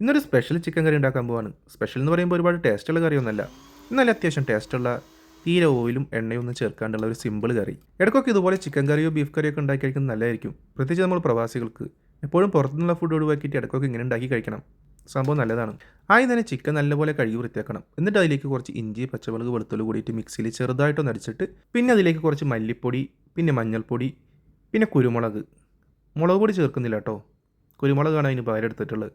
ഇന്നൊരു special chicken കറി ഉണ്ടാക്കാൻ പോവാണ്. സ്പെഷ്യൽ എന്ന് പറയുമ്പോൾ ഒരുപാട് ടേസ്റ്റുള്ള കറിയൊന്നുമല്ല. എന്നാലും അത്യാവശ്യം ടേസ്റ്റുള്ള തീരെ ഓയിലും എണ്ണയും ഒന്നും ചേർക്കാണ്ടുള്ള ഒരു സിമ്പിൾ കറി. ഇടയ്ക്കൊക്കെ ഇതുപോലെ ചിക്കൻ കറിയോ ബീഫ് കറിയോ ഒക്കെ ഉണ്ടാക്കി കഴിക്കുന്നത് നല്ലതായിരിക്കും. പ്രത്യേകിച്ച് നമ്മൾ പ്രവാസികൾക്ക്. എപ്പോഴും പുറത്തുനിന്നുള്ള ഫുഡ് ഒഴിവാക്കിയിട്ട് ഇടയ്ക്കൊക്കെ ഇങ്ങനെ ഉണ്ടാക്കി കഴിക്കണം. സംഭവം നല്ലതാണ്. ആദ്യം തന്നെ ചിക്കൻ നല്ലപോലെ കഴുകി വൃത്തിയാക്കണം. എന്നിട്ട് അതിലേക്ക് കുറച്ച് ഇഞ്ചി പച്ചമുളക് വെളുത്തുള്ളി കൂടിയിട്ട് മിക്സിയിൽ ചെറുതായിട്ടൊന്ന് അടിച്ചിട്ട് പിന്നെ അതിലേക്ക് കുറച്ച് മല്ലിപ്പൊടി പിന്നെ മഞ്ഞൾപ്പൊടി പിന്നെ കുരുമുളക്. മുളക് പൊടി ചേർക്കുന്നില്ല കേട്ടോ കുരുമുളകാണ് അതിന് പകരം എടുത്തിട്ടുള്ളത്.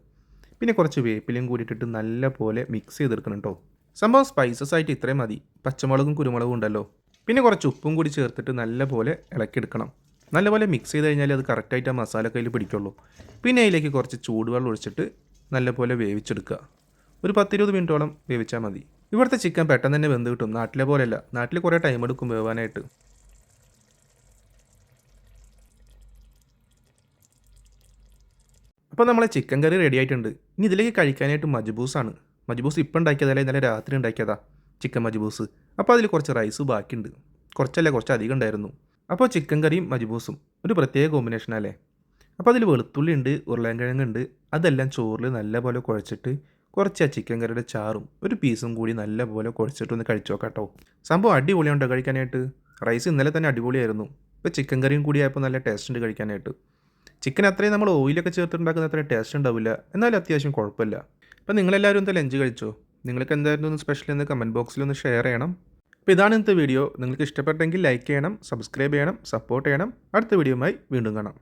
പിന്നെ കുറച്ച് വേപ്പിലയും കൂടിയിട്ടിട്ട് നല്ല പോലെ മിക്സ് ചെയ്തെടുക്കണം കേട്ടോ സംഭവം സ്പൈസസ് ആയിട്ട് ഇത്രയും മതി. പച്ചമുളകും കുരുമുളകും ഉണ്ടല്ലോ. പിന്നെ കുറച്ച് ഉപ്പും കൂടി ചേർത്തിട്ട് നല്ല പോലെ ഇളക്കിയെടുക്കണം. നല്ലപോലെ മിക്സ് ചെയ്ത് കഴിഞ്ഞാൽ അത് കറക്റ്റായിട്ട് ആ മസാല കയ്യിൽ പിടിക്കുള്ളൂ. പിന്നെ അതിലേക്ക് കുറച്ച് ചൂടുവെള്ളം ഒഴിച്ചിട്ട് നല്ലപോലെ വേവിച്ചെടുക്കുക. ഒരു പത്തിരുപത് മിനിറ്റോളം വേവിച്ചാൽ മതി. ഇവിടുത്തെ ചിക്കൻ പെട്ടെന്ന് തന്നെ വെന്ത് കിട്ടും. നാട്ടിലെ പോലെയല്ല. നാട്ടിൽ കുറേ ടൈം എടുക്കും വേവാനായിട്ട്. അപ്പോൾ നമ്മളെ ചിക്കൻ കറി റെഡി ആയിട്ടുണ്ട്. ഇനി ഇതിലേക്ക് കഴിക്കാനായിട്ട് മജ്ബൂസാണ് മജ്ബൂസ് ഇപ്പം ഉണ്ടാക്കിയതല്ല ഇന്നലെ രാത്രി ഉണ്ടാക്കിയതാ ചിക്കൻ മജ്ബൂസ്. അപ്പോൾ അതിൽ കുറച്ച് റൈസ് ബാക്കിയുണ്ട്. കുറച്ചല്ല കുറച്ച് അധികം ഉണ്ടായിരുന്നു. അപ്പോൾ ചിക്കൻ കറിയും മജ്ബൂസും ഒരു പ്രത്യേക കോമ്പിനേഷൻ അല്ലേ? അപ്പോൾ അതിൽ വെളുത്തുള്ളി ഉണ്ട് ഉരുളൻകിഴങ്ങുണ്ട് അതെല്ലാം ചോറിൽ നല്ലപോലെ കുഴച്ചിട്ട് കുറച്ച് ആ ചിക്കൻ കറിയുടെ ചാറും ഒരു പീസും കൂടി നല്ലപോലെ കുഴച്ചിട്ട് ഒന്ന് കഴിച്ചു സംഭവം അടിപൊളിയുണ്ടോ കഴിക്കാനായിട്ട്? റൈസ് ഇന്നലെ തന്നെ അടിപൊളിയായിരുന്നു. ഇപ്പോൾ ചിക്കൻ കറിയും കൂടി ആയപ്പോൾ നല്ല ടേസ്റ്റ് ഉണ്ട് കഴിക്കാനായിട്ട്. ചിക്കൻ അത്രയും നമ്മൾ ഓയിലൊക്കെ ചേർത്തുണ്ടാക്കുന്ന അത്രയും ടേസ്റ്റ് ഉണ്ടാവില്ല. എന്നാലും അത്യാവശ്യം കുഴപ്പമില്ല. അപ്പോൾ നിങ്ങളെല്ലാവരും എന്താ ലഞ്ച് കഴിച്ചോ? നിങ്ങൾക്ക് എന്തായിരുന്നു ഒന്ന് സ്പെഷ്യൽ എന്ന് കമന്റ് ബോക്സിൽ ഒന്ന് ഷെയർ ചെയ്യണം. അപ്പോൾ ഇതാണ് ഇന്നത്തെ വീഡിയോ നിങ്ങൾക്ക് ഇഷ്ടപ്പെട്ടെങ്കിൽ ലൈക്ക് ചെയ്യണം സബ്സ്ക്രൈബ് ചെയ്യണം സപ്പോർട്ട് ചെയ്യണം. അടുത്ത വീഡിയോയുമായി വീണ്ടും കാണാം.